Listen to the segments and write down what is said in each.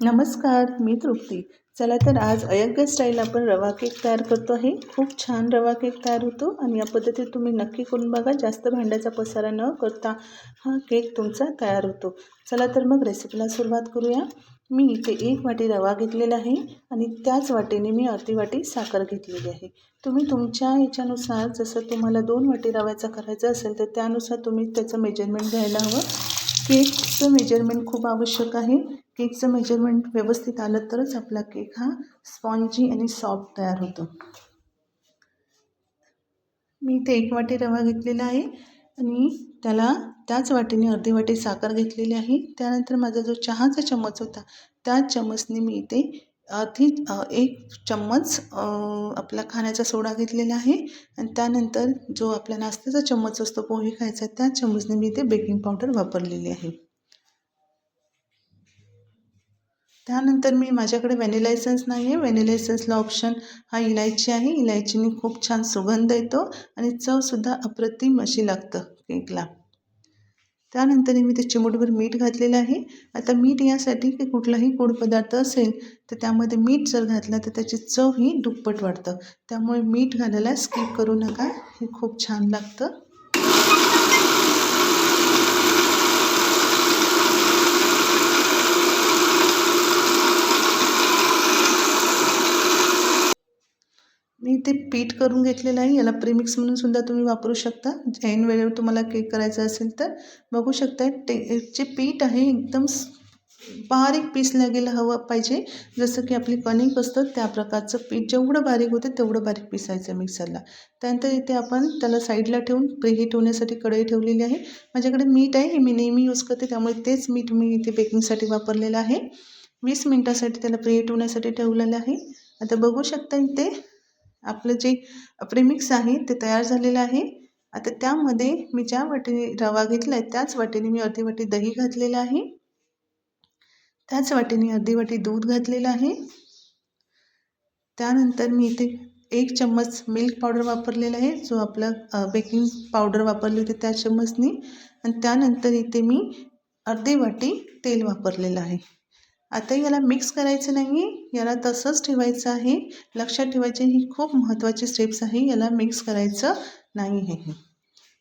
नमस्कार मी तृप्ती. चला तर आज अयोग्य स्टाईल आपण रवा केक तयार करतो आहे. खूप छान रवा केक तयार होतो आणि या पद्धतीत तुम्ही नक्की करून बघा जास्त भांड्याचा पसारा न करता हा केक तुमचा तयार होतो. चला तर मग रेसिपीला सुरुवात करूया. मी इथे एक वाटी रवा घेतलेला आहे आणि त्याच वाटीने मी अर्धी वाटी साखर घेतलेली आहे. तुम्ही तुमच्या याच्यानुसार जसं तुम्हाला दोन वाटी रव्याचा करायचा असेल तर त्यानुसार तुम्ही त्याचं मेजरमेंट घ्यायला हवं. केकचं मेजरमेंट खूप आवश्यक आहे. केकचं मेजरमेंट व्यवस्थित आलं तरच आपला केक हा स्पॉन्जी आणि सॉफ्ट तयार होतो. मी इथे एक वाटी रवा घेतलेला आहे आणि त्याला त्याच वाटीने अर्धी वाटी साखर घेतलेली आहे. त्यानंतर माझा जो चहाचा चम्मच होता त्याच चम्मचने मी इथे ती एक चम्मच आपला खाण्याचा सोडा घेतलेला आहे आणि त्यानंतर जो आपला नाश्त्याचा चम्मच असतो पोहे खायचा त्या चम्मचने मी इथे बेकिंग पावडर वापरलेली आहे. त्यानंतर मी माझ्याकडे व्हॅनिला एसन्स नाही आहे व्हॅनिला एसन्सला ऑप्शन हा इलायची आहे. इलायचीने खूप छान सुगंध येतो आणि चवसुद्धा अप्रतिम अशी लागतं केकला त्यानंतर मी ते चिमूटभर मीठ घातलेलं आहे. आता मीठ यासाठी की कुठलाही गोड पदार्थ असेल तर त्यामध्ये मीठ जर घातलं तर त्याची चव ही दुप्पट वाढतं. त्यामुळे मीठ घालायला स्किप करू नका. हे खूप छान लागतं मी ते पीठ करून घेतलेलं आहे. याला प्रीमिक्स म्हणून सुद्धा तुम्ही वापरू शकता. ऐन वेळेवर तुम्हाला केक करायचा असेल तर. बघू शकता ते जे पीठ आहे एकदम बारीक पीस लागेलं हवं पाहिजे. जसं की आपली कणिक असतं त्या प्रकारचं पीठ जेवढं बारीक होतं तेवढं बारीक पिसायचं मिक्सरला. त्यानंतर इथे आपण त्याला साईडला ठेवून प्रीहीट होण्यासाठी कढई ठेवलेली आहे. माझ्याकडे मीठ आहे हे मी नेहमी यूज करते त्यामुळे तेच मीठ मी इथे बेकिंगसाठी वापरलेलं आहे. वीस मिनटासाठी त्याला प्रीहीट होण्यासाठी ठेवलेलं आहे. आता बघू शकता इथे आपलं जे प्रेमिक्स आहे ते तयार झालेलं आहे. आता त्यामध्ये मी ज्या वाटीने रवा घेतला आहे त्याच वाटीने मी अर्धी वाटी दही घातलेलं आहे. त्याच वाटीने अर्धी वाटी दूध घातलेलं आहे. त्यानंतर मी इथे एक चम्मच मिल्क पावडर वापरलेला आहे जो आपला बेकिंग पावडर वापरली होती त्या चम्मचनी. आणि त्यानंतर इथे मी अर्धी वाटी तेल वापरलेलं आहे. आता याला मिक्स करायचं नाही आहे याला तसंच ठेवायचं आहे. लक्षात ठेवायचे ही खूप महत्त्वाची स्टेप्स आहे. याला मिक्स करायचं नाही आहे.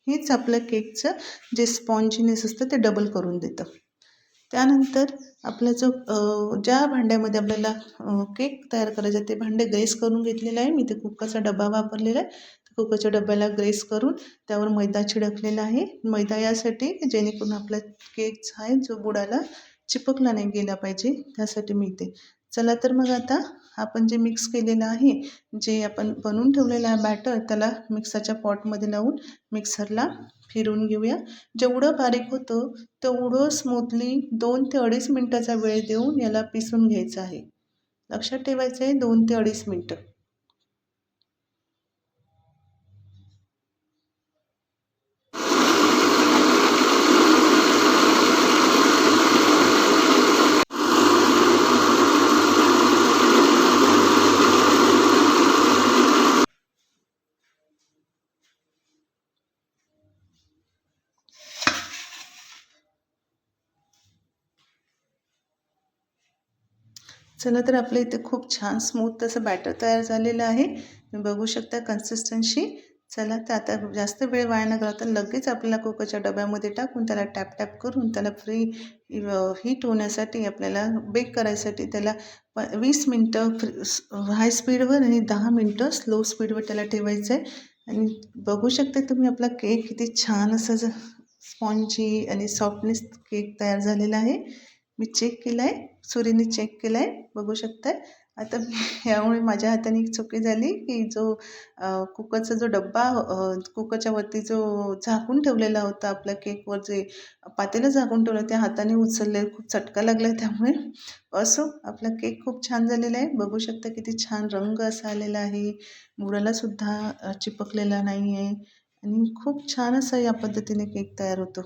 हेच आपलं केकचं जे स्पॉन्जिनेस असतं ते डबल करून देतं. त्यानंतर आपला जो ज्या भांड्यामध्ये आपल्याला केक तयार करायचा ते भांडे ग्रेस करून घेतलेलं आहे. मी ते कुकरचा डबा वापरलेला आहे. कुकरच्या डब्याला ग्रेस करून त्यावर मैदा छिडकलेला आहे. मैदा यासाठी जेणेकरून आपला केक आहे जो बुडाला चिपकला नाही गेला पाहिजे त्यासाठी मी ते चला तर मग आता आपण जे मिक्स केलेलं आहे जे आपण बनवून ठेवलेलं आहे बॅटर त्याला मिक्सरच्या पॉटमध्ये लावून मिक्सरला फिरून घेऊया. जेवढं बारीक होतं तेवढं स्मूथली दोन ते अडीच मिनटाचा वेळ देऊन याला पिसून घ्यायचं आहे. लक्षात ठेवायचं आहे दोन ते अडीच मिनटं. चला तर आपलं इथे खूप छान स्मूथ तसं बॅटर तयार झालेलं आहे. तुम्ही बघू शकता कन्सिस्टन्सी चला तर आता जास्त वेळ वाया न करता लगेच आपल्याला कुकरच्या डब्यामध्ये टाकून त्याला टॅप टॅप करून त्याला फ्री हीट होण्यासाठी आपल्याला बेक करायसाठी त्याला प वीस मिनटं फ्री हाय स्पीडवर आणि दहा मिनटं स्लो स्पीडवर त्याला ठेवायचं आहे आणि बघू शकता तुम्ही आपला केक किती छान असं स्पॉन्जी आणि सॉफ्टनेस केक तयार झालेला आहे. मी चेक केलं आहे सुरीने चेक केलं आहे बघू शकताय. आता यामुळे माझ्या हाताने एक चुकी झाली की जो कुकरचा जो डब्बा कुकरच्या वरती जो झाकून ठेवलेला होता आपल्या केकवर जे पातेलं झाकून ठेवलं त्या हाताने उचलले खूप चटका लागला त्यामुळे. असो आपला केक खूप छान झालेला आहे. बघू शकता किती छान रंग असा आलेला आहे. मुरालासुद्धा चिपकलेला नाही आहे आणि खूप छान असा या पद्धतीने केक तयार होतो.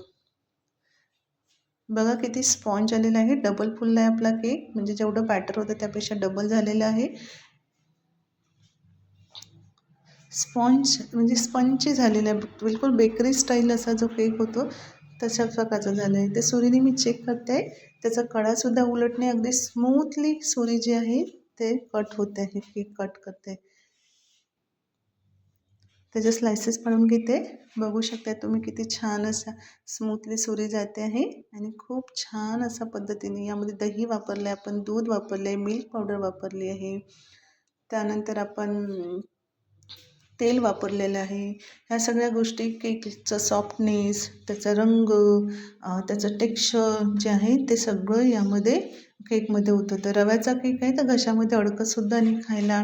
बघा किती स्पॉन्ज आलेला आहे. डबल फुलला आहे आपला केक. म्हणजे जेवढं बॅटर होतं त्यापेक्षा डबल झालेलं आहे. स्पॉन्ज म्हणजे स्पंची झालेला आहे. बिलकुल बेकरी स्टाईल असा जो केक होतो तशा प्रकारचं झालं आहे. ते सुरीने मी चेक करते. आहे त्याचा कडासुद्धा उलटणे अगदी स्मूथली सुरी जी आहे ते कट होते. आहे केक कट करते. आहे त्याचे स्लायसेस पाडून घेते. बघू शकता तुम्ही किती छान असा स्मूथली सुरी जाते आहे. आणि खूप छान असा पद्धतीने यामध्ये दही वापरलं आहे आपण दूध वापरलं आहे मिल्क पावडर वापरली आहे. त्यानंतर आपण तेल वापरलेलं आहे. ह्या सगळ्या गोष्टी केकचं सॉफ्टनेस त्याचा रंग त्याचं टेक्स्चर जे आहे ते सगळं यामध्ये केकमध्ये होतं. तर रव्याचा केक आहे तर घशामध्ये अडकतसुद्धा आणि खायला.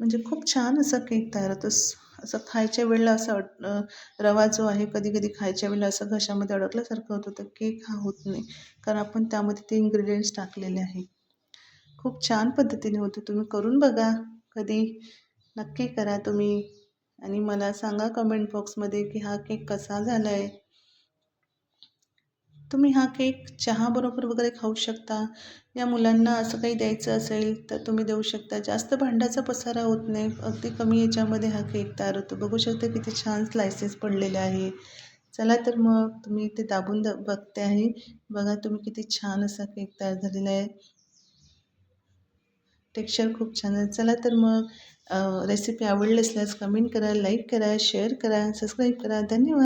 म्हणजे खूप छान असा केक तयार होतो. असं खायच्या वेळेला असं रवा जो आहे कधी कधी खायच्या वेळेला असं घशामध्ये अडकल्यासारखं होतं तर केक हा होत नाही. कारण आपण त्यामध्ये ते इन्ग्रेडियंट्स टाकलेले आहे खूप छान पद्धतीने होते. तुम्ही करून बघा कधी. नक्की करा तुम्ही. आणि मला सांगा कमेंट बॉक्समध्ये की हा केक कसा झाला आहे तुम्ही हा केक चहाबरोबर वगैरे खाऊ शकता. या मुलांना असं काही द्यायचं असेल तर तुम्ही देऊ शकता. जास्त भांड्याचा पसारा होत नाही. अगदी कमी याच्यामध्ये हा केक तयार होतो. बघू शकता किती छान स्लायसेस पडलेले आहे. चला तर मग तुम्ही ते दाबून द बघते आहे. बघा तुम्ही किती छान असा केक तयार झालेला आहे. टेक्स्चर खूप छान आहे. चला तर मग रेसिपी आवडली असल्यास कमेंट करा लाईक करा शेअर करा सबस्क्राईब करा. धन्यवाद.